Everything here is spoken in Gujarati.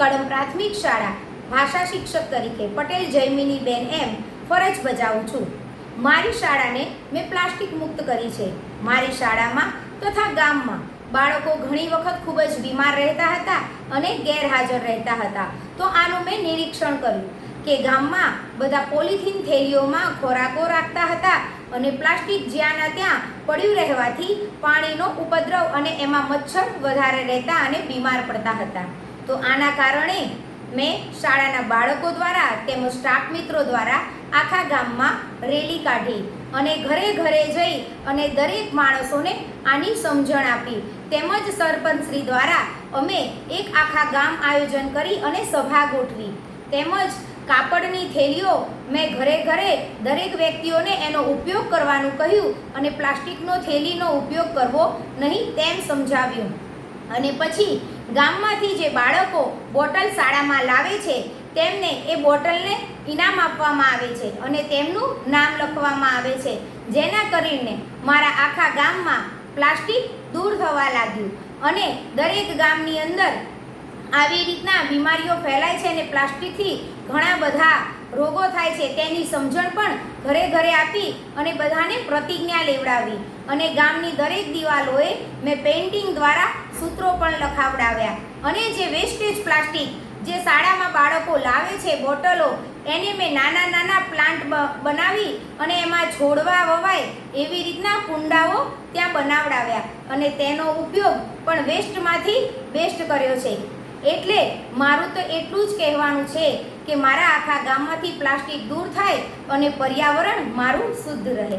કડમ પ્રાથમિક શાળા ભાષા શિક્ષક તરીકે પટેલ જયમિની બેન એમ ફરજ બજાવું છું. મારી શાળાને મેં પ્લાસ્ટિક મુક્ત કરી છે. મારી શાળામાં તથા ગામમાં બાળકો ઘણી વખત ખૂબ જ બીમાર રહેતા હતા અને ગેરહાજર રહેતા હતા. તો આનું મેં નિરીક્ષણ કર્યું કે ગામમાં બધા પોલિથીન થેલીઓમાં ખોરાકો રાખતા હતા અને પ્લાસ્ટિક જ્યાંના ત્યાં પડ્યું રહેવાથી પાણીનો ઉપદ્રવ અને એમાં મચ્છર વધારે રહેતા અને બીમાર પડતા હતા. તો આના કારણે મેં શાળાના બાળકો દ્વારા તેમજ સ્ટાફ મિત્રો દ્વારા આખા ગામમાં રેલી કાઢી અને ઘરે ઘરે જઈ અને દરેક માણસોને આની સમજણ આપી. તેમજ સરપંચશ્રી દ્વારા અમે એક આખા ગામ આયોજન કરી અને સભા ગોઠવી. તેમજ કાપડની થેલીઓ મેં ઘરે ઘરે દરેક વ્યક્તિઓને એનો ઉપયોગ કરવાનું કહ્યું અને પ્લાસ્ટિકનો થેલીનો ઉપયોગ કરવો નહીં તેમ સમજાવ્યું. અને પછી ગામમાંથી જે બાળકો બોટલ શાળામાં લાવે છે, તેમને એ બોટલને ઇનામ આપવામાં આવે છે અને તેમનું નામ લખવામાં આવે છે. જેના કરીને મારા આખા ગામમાં પ્લાસ્ટિક દૂર થવા લાગ્યું અને દરેક ગામની અંદર આવી રીતના બીમારીઓ ફેલાય છે અને પ્લાસ્ટિકથી ઘણા બધા રોગો થાય છે તેની સમજણ પણ ઘરે ઘરે આપી અને બધાને પ્રતિજ્ઞા લેવડાવી. અને ગામની દરેક દિવાલોએ મેં પેઇન્ટિંગ દ્વારા સૂત્રો પણ લખાવડાવ્યા. અને જે વેસ્ટેજ પ્લાસ્ટિક જે શાળામાં બાળકો લાવે છે બોટલો, એને મેં નાના નાના પ્લાન્ટ બનાવી અને એમાં છોડવા વવાય એવી રીતના કુંડાઓ ત્યાં બનાવડાવ્યા. અને તેનો ઉપયોગ પણ વેસ્ટમાંથી બેસ્ટ કર્યો છે. એટલે મારું તો એટલું જ કહેવાનું છે કે મારા આખા ગામમાંથી પ્લાસ્ટિક દૂર થાય અને પર્યાવરણ મારું શુદ્ધ રહે.